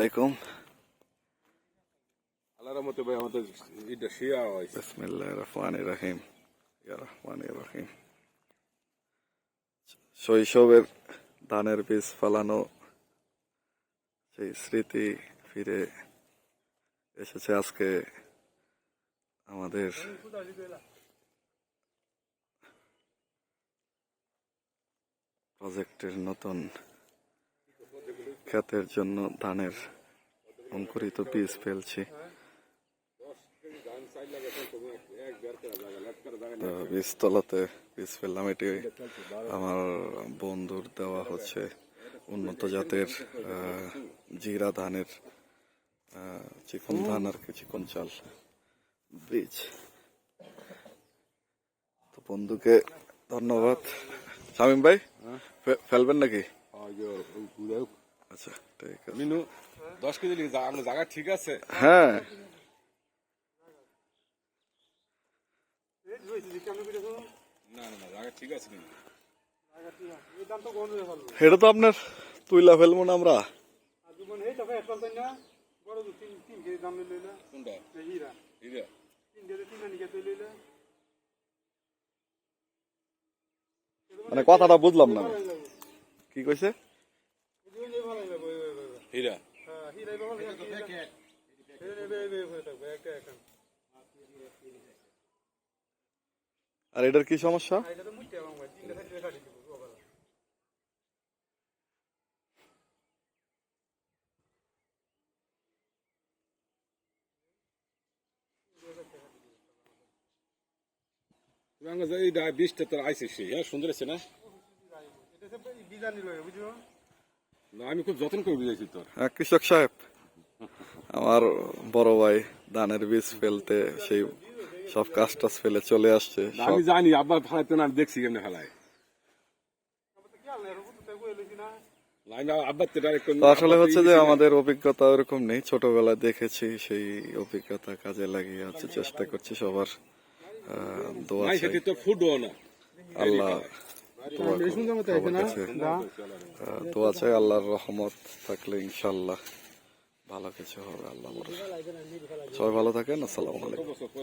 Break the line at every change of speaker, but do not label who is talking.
আলাইকুম। শৈশবের ধানের বীজ ফলানো সেই স্মৃতি ফিরে এসেছে আজকে আমাদের প্রজেক্টের নতুন ক্ষেতের জন্য ধানের অঙ্কুরিত বীজ ফেলছি। বীজতলাতে বীজ ফেললাম, এটি আমার বন্ধুর দেওয়া হচ্ছে উন্নত জাতের জিরা ধানের চিকন ধান আর কি, চিকন চাল বীজ। তো বন্ধুকে ধন্যবাদ। শামিম ভাই ফেলবেন নাকি? আচ্ছা ঠিক আছে।
মিনু দশ কেজি যা জায়গা ঠিক আছে।
হ্যাঁ।
না না না জায়গা ঠিক আছে কিন্তু।
এটা তো আপনার তুইলা ফেলব না আমরা। মানে কথাটা বুঝলাম না কি কইছে?
হীরা
আর এটার কি সমস্যা?
বীজটা তোর আইসে হ্যাঁ? সুন্দর আছে না? না আমি খুব যত্ন করে তোর।
কৃষক সাহেব আমার বড় ভাই ধানের বীজ ফেলতে সেই সব কাজ টাজ ফেলে চলে আসছে
আমি জানি আব্বা ফেলাইতে না আমি দেখছি কেমনে ফেলায়।
আসলে হচ্ছে যে আমাদের অভিজ্ঞতা ওরকম নেই ছোটবেলায় দেখেছি সেই অভিজ্ঞতা কাজে লাগিয়ে হচ্ছে চেষ্টা করছি সবার দোয়া
সেটি তো
চাই আল্লাহর রহমত থাকলে ইনশাল্লাহ ভালো কিছু হবে, আল্লাহ সবাই ভালো থাকেন, আসসালামু আলাইকুম।